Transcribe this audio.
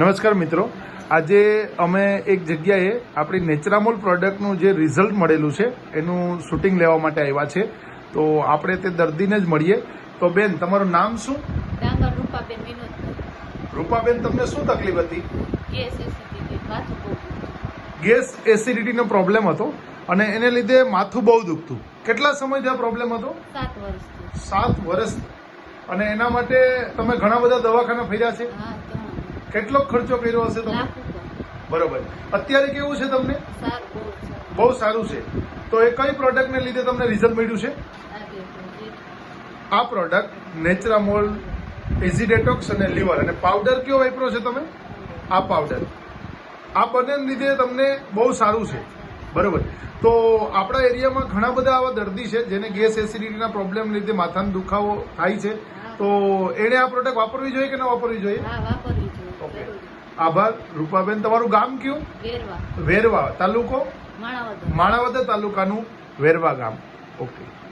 નમસ્કાર મિત્રો. આજે અમે એક જગ્યાએ આપણી નેચરામોલ પ્રોડક્ટનું જે રિઝલ્ટ મળેલું છે એનું શૂટિંગ લેવા માટે આવ્યા છે. તો આપણે તે દર્દીને જ મળીએ. તો બેન તમારું નામ શું? રૂપાબેન તમને શું તકલીફ હતી? ગેસ એસિડિટીનો પ્રોબ્લેમ હતો અને એને લીધે માથું બહુ દુખતું. કેટલા સમયથી આ પ્રોબ્લેમ હતો? સાત વર્ષથી. સાત વર્ષ અને એના માટે તમે ઘણા બધા દવાખાના ફર્યા છે? કેટલો ખર્ચો કર્યો હશે તમે બરોબર. અત્યારે કેવું છે તમને? બહુ સારું. છે. તો એ કઈ પ્રોડક્ટને લીધે તમને રિઝલ્ટ મળ્યું છે? આ પ્રોડક્ટ નેચરામોલ ઇઝી ડેટોક્સ અને લીવર અને પાવડર કયો વાપરો છે તમે? આ પાવડર આ બંને લીધે તમને બહુ સારું છે. બરોબર. તો આપણા એરિયામાં ઘણા બધા આવા દર્દી છે જેને ગેસ એસિડિટીના પ્રોબ્લેમ લીધે માથાનો દુખાવો થાય છે. તો એણે આ પ્રોડક્ટ વાપરવી જોઈએ કે ન વાપરવી જોઈએ હા વાપરવી ઓકે જોઈએ જરૂરી આભાર. રૂપાબેન તમારું ગામ કયું? વેરવા. વેરવા. તાલુકો? માણાવદર. માણાવદર તાલુકાનું વેરવા ગામ. ઓકે.